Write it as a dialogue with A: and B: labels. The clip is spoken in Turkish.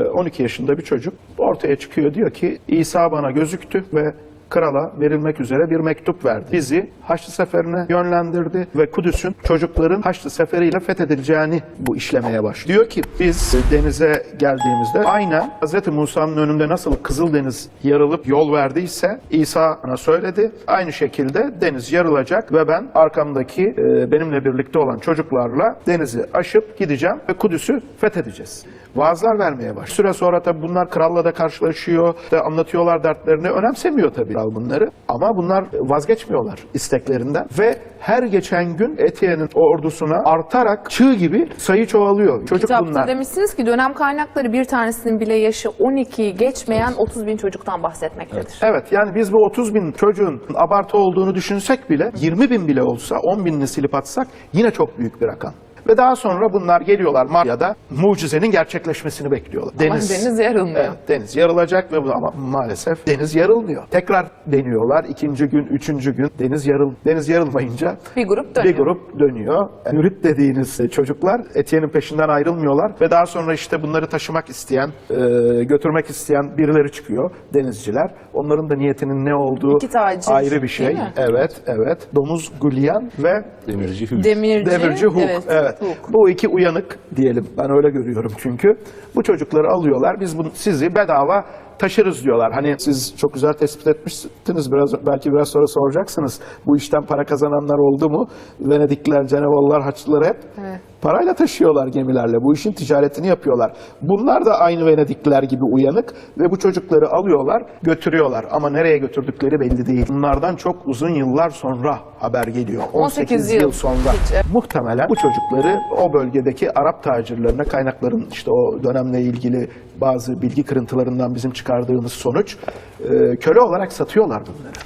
A: e, 12 yaşında bir çocuk ortaya çıkıyor. Diyor ki İsa bana gözüktü ve krala verilmek üzere bir mektup verdi. Bizi Haçlı Seferi'ne yönlendirdi ve Kudüs'ün çocukların Haçlı Seferi'yle fethedileceğini bu işlemeye başlıyor. Diyor ki biz denize geldiğimizde aynen Hz. Musa'nın önünde nasıl Kızıldeniz yarılıp yol verdiyse İsa bana söyledi. Aynı şekilde deniz yarılacak ve ben arkamdaki e, benimle birlikte olan çocuklarla denizi aşıp gideceğim ve Kudüs'ü fethedeceğiz. Vaazlar vermeye başlıyor. Süre sonra tabii bunlar kralla da karşılaşıyor, da anlatıyorlar dertlerini. Önemsemiyor tabii kral bunları. Ama bunlar vazgeçmiyorlar isteklerinden. Ve her geçen gün Etiye'nin ordusuna artarak çığ gibi sayı çoğalıyor. Çocuk
B: Kitapta
A: bunlar.
B: demişsiniz ki dönem kaynakları bir tanesinin bile yaşı 12'yi geçmeyen 30 bin çocuktan bahsetmektedir.
A: Evet yani biz bu 30 bin çocuğun abartı olduğunu düşünsek bile 20 bin bile olsa 10 binini silip atsak yine çok büyük bir rakam. Ve daha sonra bunlar geliyorlar Marya'da mucizenin gerçekleşmesini bekliyorlar.
B: deniz yarılmıyor.
A: Evet, deniz yarılacak ve bu ama maalesef deniz yarılmıyor. Tekrar deniyorlar. ikinci gün, üçüncü gün deniz yarıl deniz yarılmayınca
B: Bir grup dönüyor.
A: bir grup dönüyor. Mürit dediğiniz çocuklar Etiye'nin peşinden ayrılmıyorlar ve daha sonra işte bunları taşımak isteyen, e, götürmek isteyen birileri çıkıyor, denizciler. Onların da niyetinin ne olduğu
B: İki tacir,
A: ayrı bir şey.
B: değil mi?
A: Evet, evet. Domuz Gulyan ve
C: Demirci Hülk.
B: Demirci,
A: Demirci Hulk.
B: Evet,
A: Evet.
B: Hulk.
A: Bu iki uyanık diyelim. Ben öyle görüyorum çünkü. Bu çocukları alıyorlar. Biz bunu, sizi bedava taşırız diyorlar. Hani siz çok güzel tespit etmiştiniz. Biraz belki biraz sonra soracaksınız. Bu işten para kazananlar oldu mu? Venedikliler, Cenevalılar, Haçlılar hep
B: Evet.
A: Parayla taşıyorlar gemilerle. Bu işin ticaretini yapıyorlar. Bunlar da aynı Venedikliler gibi uyanık ve bu çocukları alıyorlar, götürüyorlar. Ama nereye götürdükleri belli değil. Bunlardan çok uzun yıllar sonra haber geliyor. 18, yıl,
B: yıl.
A: sonra.
B: Hiç.
A: Muhtemelen bu çocukları o bölgedeki Arap tacirlerine kaynakların işte o dönemle ilgili bazı bilgi kırıntılarından bizim çıkardığımız sonuç e, köle olarak satıyorlar bunları.